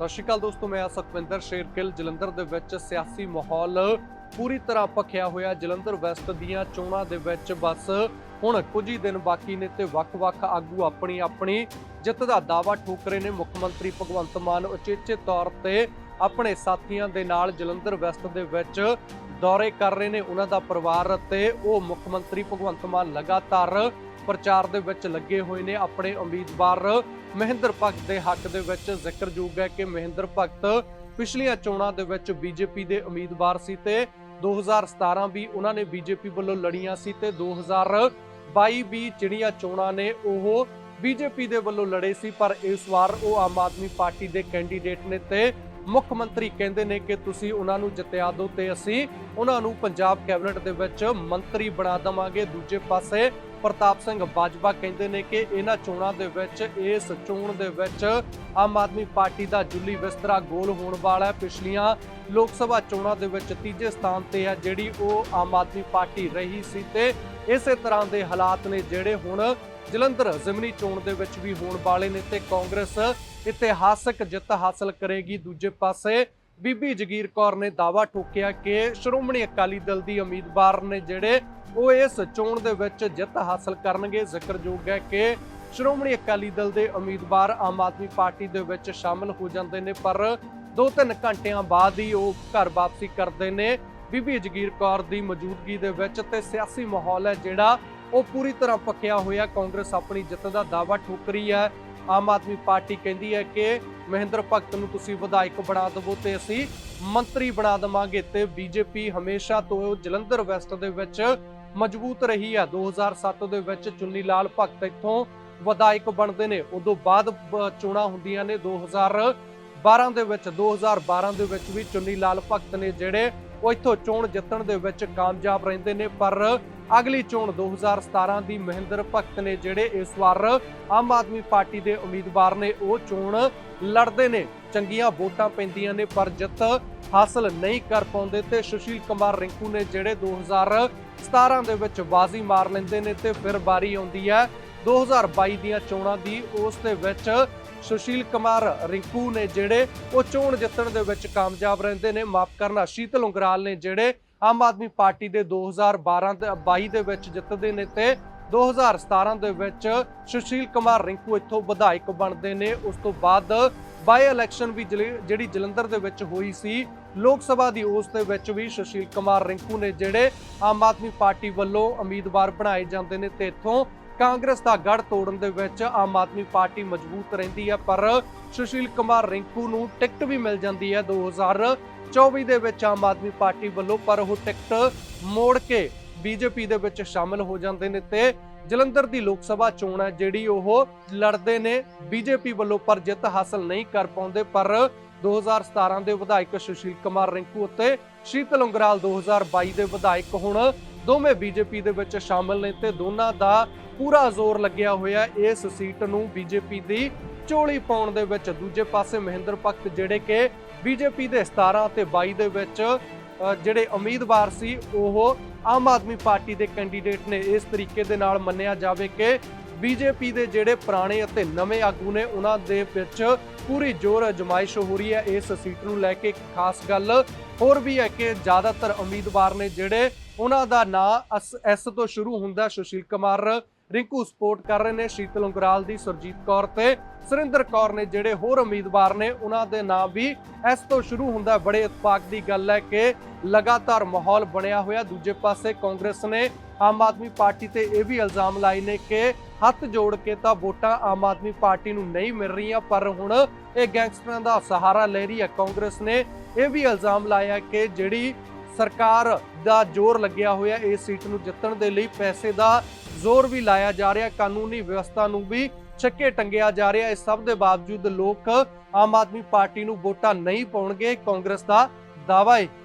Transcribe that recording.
ਸਤਿ ਸ਼੍ਰੀ ਅਕਾਲ ਦੋਸਤੋ, ਮੈਂ ਆ ਸੁਖਵਿੰਦਰ ਸ਼ੇਰਕਿਲ ਜਲੰਧਰ ਦੇ ਵਿੱਚ ਸਿਆਸੀ ਮਾਹੌਲ ਪੂਰੀ ਤਰ੍ਹਾਂ ਭਖਿਆ ਹੋਇਆ ਜਲੰਧਰ ਵੈਸਟ ਦੀਆਂ ਚੋਣਾਂ ਦੇ ਵਿੱਚ ਬਸ ਹੁਣ ਕੁਝ ਹੀ ਦਿਨ ਬਾਕੀ ਨੇ ਤੇ ਵੱਖ-ਵੱਖ ਆਗੂ ਆਪਣੀ ਆਪਣੀ ਜਿੱਤ ਦਾ ਦਾਅਵਾ ਠੋਕ ਰਹੇ ਨੇ। ਮੁੱਖ ਮੰਤਰੀ ਭਗਵੰਤ ਮਾਨ ਉਚੇਚੇ ਤੌਰ ਤੇ ਆਪਣੇ ਸਾਥੀਆਂ ਦੇ ਨਾਲ ਜਲੰਧਰ ਵੈਸਟ ਦੇ ਵਿੱਚ ਦੌਰੇ ਕਰ ਰਹੇ ਨੇ। ਉਹਨਾਂ ਦਾ ਪਰਿਵਾਰ ਅਤੇ ਉਹ ਮੁੱਖ ਮੰਤਰੀ ਭਗਵੰਤ ਮਾਨ ਲਗਾਤਾਰ ਪ੍ਰਚਾਰ ਦੇ ਵਿੱਚ ਲੱਗੇ ਹੋਏ ਨੇ ਆਪਣੇ ਉਮੀਦਵਾਰ। ਮਹਿੰਦਰ ਭਗਤ ਦੇ ਹੱਕ ਦੇ ਵਿੱਚ ਜ਼ਿਕਰਯੋਗ ਹੈ ਕਿ ਮਹਿੰਦਰ ਭਗਤ ਪਿਛਲੀਆਂ ਚੋਣਾਂ ਦੇ ਵਿੱਚ ਬੀਜੇਪੀ ਦੇ ਉਮੀਦਵਾਰ ਸੀ ਤੇ 2017 ਵੀ ਉਹਨਾਂ ਨੇ ਬੀਜੇਪੀ ਵੱਲੋਂ ਲੜੀਆਂ ਸੀ ਤੇ 2022 ਵੀ ਜਿਹੜੀਆਂ ਚੋਣਾਂ ਨੇ ਉਹ ਬੀਜੇਪੀ ਦੇ ਵੱਲੋਂ ਲੜੇ ਸੀ, ਪਰ ਇਸ ਵਾਰ ਉਹ ਆਮ ਆਦਮੀ ਪਾਰਟੀ ਦੇ ਕੈਂਡੀਡੇਟ ਨੇ ਤੇ ਮੁੱਖ ਮੰਤਰੀ ਕਹਿੰਦੇ ਨੇ ਕਿ ਤੁਸੀਂ ਉਹਨਾਂ ਨੂੰ ਜਿੱਤਿਆ ਦਿਓ ਤੇ ਅਸੀਂ ਉਹਨਾਂ ਨੂੰ ਪੰਜਾਬ ਕੈਬਨਿਟ ਦੇ ਵਿੱਚ ਮੰਤਰੀ ਬਣਾ ਦੇਵਾਂਗੇ। ਦੂਜੇ ਪਾਸੇ ਪ੍ਰਤਾਪ ਸਿੰਘ ਬਾਜਵਾ ਕਹਿੰਦੇ ਨੇ ਕਿ ਇਹਨਾਂ ਚੋਣਾਂ ਦੇ ਵਿੱਚ, ਇਸ ਚੋਣ ਦੇ ਵਿੱਚ ਆਮ ਆਦਮੀ ਪਾਰਟੀ ਦਾ ਜੁੱਲੀ ਬਿਸਤਰਾ ਗੋਲ ਹੋਣ ਵਾਲਾ ਹੈ। ਪਿਛਲੀਆਂ ਲੋਕ ਸਭਾ ਚੋਣਾਂ ਦੇ ਵਿੱਚ ਤੀਜੇ ਸਥਾਨ ਤੇ ਹੈ ਜਿਹੜੀ ਉਹ ਆਮ ਆਦਮੀ ਪਾਰਟੀ ਰਹੀ ਸੀ ਤੇ ਇਸੇ ਤਰ੍ਹਾਂ ਦੇ ਹਾਲਾਤ ਨੇ ਜਿਹੜੇ ਹੁਣ ਜਲੰਧਰ ਜ਼ਿਮਨੀ ਚੋਣ ਦੇ ਵਿੱਚ ਵੀ ਹੋਣ ਵਾਲੇ ਨੇ ਤੇ ਕਾਂਗਰਸ ਇਤਿਹਾਸਕ ਜਿੱਤ ਹਾਸਲ ਕਰੇਗੀ। ਦੂਜੇ ਪਾਸੇ ਬੀਬੀ ਜਗੀਰ ਕੌਰ ਨੇ ਦਾਵਾ ਠੋਕਿਆ ਕਿ ਸ਼੍ਰੋਮਣੀ ਅਕਾਲੀ ਦਲ ਦੀ ਉਮੀਦਵਾਰ ਨੇ ਜਿਹੜੇ ਉਹ ਇਸ ਚੋਣ ਦੇ ਵਿੱਚ ਜਿੱਤ ਹਾਸਲ ਕਰਨਗੇ, ਜ਼ਿਕਰਯੋਗ ਹੈ ਕਿ ਸ਼੍ਰੋਮਣੀ ਅਕਾਲੀ ਦਲ ਦੇ ਉਮੀਦਵਾਰ ਆਮ ਆਦਮੀ ਪਾਰਟੀ ਦੇ ਵਿੱਚ ਸ਼ਾਮਲ ਹੋ ਜਾਂਦੇ ਨੇ, ਪਰ 2-3 ਘੰਟਿਆਂ ਬਾਅਦ ਹੀ ਉਹ ਘਰ ਵਾਪਸੀ ਕਰਦੇ ਨੇ। ਬੀਬੀ ਜਗੀਰ ਕੌਰ ਦੀ ਮੌਜੂਦਗੀ ਦੇ ਵਿੱਚ ਤੇ ਸਿਆਸੀ ਮਾਹੌਲ ਹੈ ਜਿਹੜਾ ਉਹ ਪੂਰੀ ਤਰ੍ਹਾਂ ਪੱਕਿਆ ਹੋਇਆ। ਕਾਂਗਰਸ ਆਪਣੀ ਜਿੱਤ ਦਾ ਦਾਵਾ ਠੋਕ ਰਹੀ ਹੈ। ਆਮ ਆਦਮੀ ਪਾਰਟੀ ਕਹਿੰਦੀ ਹੈ ਕਿ ਮਹਿੰਦਰ ਭਗਤ ਨੂੰ ਤੁਸੀਂ ਵਿਧਾਇਕ ਬਣਾ ਦਿਵੋ ਤੇ ਅਸੀਂ ਮੰਤਰੀ ਬਣਾ ਦਵਾਂਗੇ ਤੇ ਬੀਜੇਪੀ ਹਮੇਸ਼ਾ ਤੋਂ ਜਲੰਧਰ ਵੈਸਟ ਦੇ ਵਿੱਚ ਮਜ਼ਬੂਤ ਰਹੀ ਹੈ। 2007 ਦੇ ਵਿੱਚ ਚੁੰਨੀ ਲਾਲ ਭਗਤ ਇੱਥੋਂ ਵਿਧਾਇਕ ਬਣਦੇ ਨੇ। ਉਦੋਂ ਬਾਅਦ ਚੋਣਾਂ ਹੁੰਦੀਆਂ ਨੇ 2012 ਦੇ ਵਿੱਚ। 2012 ਦੇ ਵਿੱਚ ਵੀ ਚੁੰਨੀ ਲਾਲ ਭਗਤ ਨੇ ਜਿਹੜੇ ਉਹ ਇੱਥੋਂ ਚੋਣ ਜਿੱਤਣ ਦੇ ਵਿੱਚ ਕਾਮਯਾਬ ਰਹਿੰਦੇ ਨੇ। ਪਰ ਅਗਲੀ ਚੋਣ 2017 ਦੀ ਮਹਿੰਦਰ ਭਗਤ ਨੇ ਜਿਹੜੇ ਇਸ ਵਾਰ ਆਮ ਆਦਮੀ ਪਾਰਟੀ ਦੇ ਉਮੀਦਵਾਰ ਨੇ, ਉਹ ਚੋਣ ਲੜਦੇ ਨੇ। ਚੰਗੀਆਂ ਵੋਟਾਂ ਪੈਂਦੀਆਂ ਨੇ, ਪਰ ਜਿੱਤ ਹਾਸਲ ਨਹੀਂ ਕਰ ਪਾਉਂਦੇ ਤੇ ਸੁਸ਼ੀਲ ਕੁਮਾਰ ਰਿੰਕੂ ਨੇ ਜਿਹੜੇ 2017 ਦੇ ਵਿੱਚ ਬਾਜ਼ੀ ਮਾਰ ਲੈਂਦੇ ਨੇ ਤੇ ਫਿਰ ਵਾਰੀ ਆਉਂਦੀ ਹੈ 2022 ਦੀਆਂ ਚੋਣਾਂ ਦੀ। ਉਸ ਦੇ ਵਿੱਚ ਸੁਸ਼ੀਲ ਕੁਮਾਰ ਰਿੰਕੂ ਨੇ ਜਿਹੜੇ, ਉਹ ਚੋਣ ਜਿੱਤਣ ਦੇ ਵਿੱਚ ਕਾਮਯਾਬ ਰਹਿੰਦੇ ਨੇ। ਮਾਫ ਕਰਨਾ, ਸ਼ੀਤਲ ਉਂਗਰਾਲ ਨੇ ਜਿਹੜੇ ਆਮ ਆਦਮੀ ਪਾਰਟੀ ਦੇ 2012 ਤੇ 22 ਦੇ ਵਿੱਚ ਜਿੱਤਦੇ ਨੇ ਤੇ 2017 ਦੇ ਵਿੱਚ ਸੁਸ਼ੀਲ ਕੁਮਾਰ ਰਿੰਕੂ ਇੱਥੋਂ ਵਿਧਾਇਕ ਬਣਦੇ ਨੇ। ਉਸ ਤੋਂ ਬਾਅਦ ਬਾਈ ਇਲੈਕਸ਼ਨ ਵੀ ਜਲੇ- ਜਿਹੜੀ ਜਲੰਧਰ ਦੇ ਵਿੱਚ ਹੋਈ ਸੀ, ਲੋਕ ਸਭਾ ਦੀ ਉਸ ਦੇ ਵਿੱਚ ਵੀ ਸੁਸ਼ੀਲ ਕੁਮਾਰ ਰਿੰਕੂ ਨੇ ਜਿਹੜੇ ਆਮ ਆਦਮੀ ਪਾਰਟੀ ਵੱਲੋਂ ਉਮੀਦਵਾਰ ਬਣਾਏ ਜਾਂਦੇ ਨੇ ਤੇ ਇੱਥੋਂ ਕਾਂਗਰਸ ਦਾ ਗੜ ਤੋੜਨ ਦੇ ਵਿੱਚ ਆਮ ਆਦਮੀ ਪਾਰਟੀ ਮਜ਼ਬੂਤ ਰਹਿੰਦੀ ਹੈ, ਪਰ ਸੁਸ਼ੀਲ ਕੁਮਾਰ ਰਿੰਕੂ ਨੂੰ ਟਿਕਟ ਵੀ ਮਿਲ ਜਾਂਦੀ ਹੈ 2024 ਦੇ ਵਿੱਚ ਆਮ ਆਦਮੀ ਪਾਰਟੀ ਵੱਲੋਂ, ਪਰ ਉਹ ਟਿਕਟ ਮੋੜ ਕੇ ਬੀਜੇਪੀ ਦੇ ਵਿੱਚ ਸ਼ਾਮਲ ਹੋ ਜਾਂਦੇ ਨੇ ਤੇ ਜਲੰਧਰ ਦੀ ਲੋਕ ਸਭਾ ਚੋਣ ਹੈ, ਜਿਹੜੀ ਉਹ ਲੜਦੇ ਨੇ। ਬੀਜੇਪੀ ਵੱਲੋਂ ਪਰ ਜਿੱਤ ਹਾਸਲ ਨਹੀਂ ਕਰ ਪਾਉਂਦੇ, ਪਰ 2017 ਦੇ ਵਿਧਾਇਕ ਸੁਸ਼ੀਲ ਕੁਮਾਰ ਰਿੰਕੂ ਅਤੇ ਸ਼ੀਤਲ ਉਂਗਰਾਲ 2022 ਦੇ ਵਿਧਾਇਕ ਹੁਣ ਦੋਵੇਂ ਬੀਜੇਪੀ ਦੇ ਵਿੱਚ ਸ਼ਾਮਲ ਨੇ ਤੇ ਦੋਨਾਂ ਦਾ ਪੂਰਾ ਜ਼ੋਰ ਲੱਗਿਆ ਹੋਇਆ ਇਸ ਸੀਟ ਨੂੰ ਬੀਜੇਪੀ ਦੀ ਝੋਲੀ ਪਾਉਣ ਦੇ ਵਿੱਚ। ਦੂਜੇ ਪਾਸੇ ਮਹਿੰਦਰ ਭਗਤ ਜਿਹੜੇ ਕਿ ਬੀਜੇਪੀ ਦੇ 17 ਅਤੇ 22 ਦੇ ਵਿੱਚ ਜਿਹੜੇ ਉਮੀਦਵਾਰ ਸੀ, ਉਹ ਆਮ ਆਦਮੀ ਪਾਰਟੀ ਦੇ ਕੈਂਡੀਡੇਟ ਨੇ। ਇਸ ਤਰੀਕੇ ਦੇ ਨਾਲ ਮੰਨਿਆ ਜਾਵੇ ਕਿ ਬੀਜੇਪੀ ਦੇ ਜਿਹੜੇ ਪੁਰਾਣੇ ਅਤੇ ਨਵੇਂ ਆਗੂ ਨੇ, ਉਹਨਾਂ ਦੇ ਵਿੱਚ ਪੂਰੀ ਜ਼ੋਰ ਅਜਮਾਇਸ਼ ਹੋ ਰਹੀ ਹੈ। ਇਸ ਸੀਟ ਨੂੰ ਲੈ ਕੇ ਖਾਸ ਗੱਲ ਹੋਰ ਵੀ ਹੈ ਕਿ ਜ਼ਿਆਦਾਤਰ ਉਮੀਦਵਾਰ ਨੇ ਜਿਹੜੇ ਉਹਨਾਂ ਦਾ ਨਾਂ ਐਸ ਤੋਂ ਸ਼ੁਰੂ ਹੁੰਦਾ ਸੁਸ਼ੀਲ ਕੁਮਾਰ ਰਿੰਕੂ ਸਪੋਰਟ ਕਰ ਰਹੇ ਨੇ ਸ਼ੀਤਲ ਉਂਗਰਾਲ ਦੀ ਸੁਰਜੀਤ ਕੌਰ ਤੇ। ਸੁਰਿੰਦਰ ਕੌਰ ਨੇ ਜਿਹੜੇ ਹੋਰ ਉਮੀਦਵਾਰ ਨੇ, ਉਹਨਾਂ ਦੇ ਨਾਂ ਵੀ ਐਸ ਤੋਂ ਸ਼ੁਰੂ ਹੁੰਦਾ ਬੜੇ ਇਤਫਾਕ ਦੀ ਗੱਲ ਹੈ ਕਿ ਲਗਾਤਾਰ ਮਾਹੌਲ ਬਣਿਆ ਹੋਇਆ। ਦੂਜੇ ਪਾਸੇ ਕਾਂਗਰਸ ਨੇ ਆਮ ਆਦਮੀ ਪਾਰਟੀ ਤੇ ਇਹ ਵੀ ਇਲਜ਼ਾਮ ਲਾਏ ਨੇ ਕਿ ਹੱਥ ਜੋੜ ਕੇ ਤਾਂ ਵੋਟਾਂ ਆਮ ਆਦਮੀ ਪਾਰਟੀ ਨੂੰ ਨਹੀਂ ਮਿਲ ਰਹੀਆਂ, ਪਰ ਹੁਣ ਇਹ ਗੈਂਗਸਟਰਾਂ ਦਾ ਸਹਾਰਾ ਲੈ ਰਹੀ ਹੈ। ਕਾਂਗਰਸ ਨੇ ਇਹ ਵੀ ਇਲਜ਼ਾਮ ਲਾਇਆ ਕਿ ਜਿਹੜੀ ਸਰਕਾਰ ਦਾ ਜ਼ੋਰ ਲੱਗਿਆ ਹੋਇਆ ਇਸ ਸੀਟ ਨੂੰ ਜਿੱਤਣ ਦੇ ਲਈ ਪੈਸੇ ਦਾ ਜ਼ੋਰ ਵੀ ਲਾਇਆ ਜਾ ਰਿਹਾ ਕਾਨੂੰਨੀ ਵਿਵਸਥਾ ਨੂੰ ਵੀ ਛੱਕੇ ਟੰਗਿਆ ਜਾ ਰਿਹਾ ਇਸ ਸਭ ਦੇ ਬਾਵਜੂਦ ਲੋਕ ਆਮ ਆਦਮੀ ਪਾਰਟੀ ਨੂੰ ਵੋਟਾਂ ਨਹੀਂ ਪਾਉਣਗੇ, ਕਾਂਗਰਸ ਦਾ ਦਾਅਵਾ ਹੈ।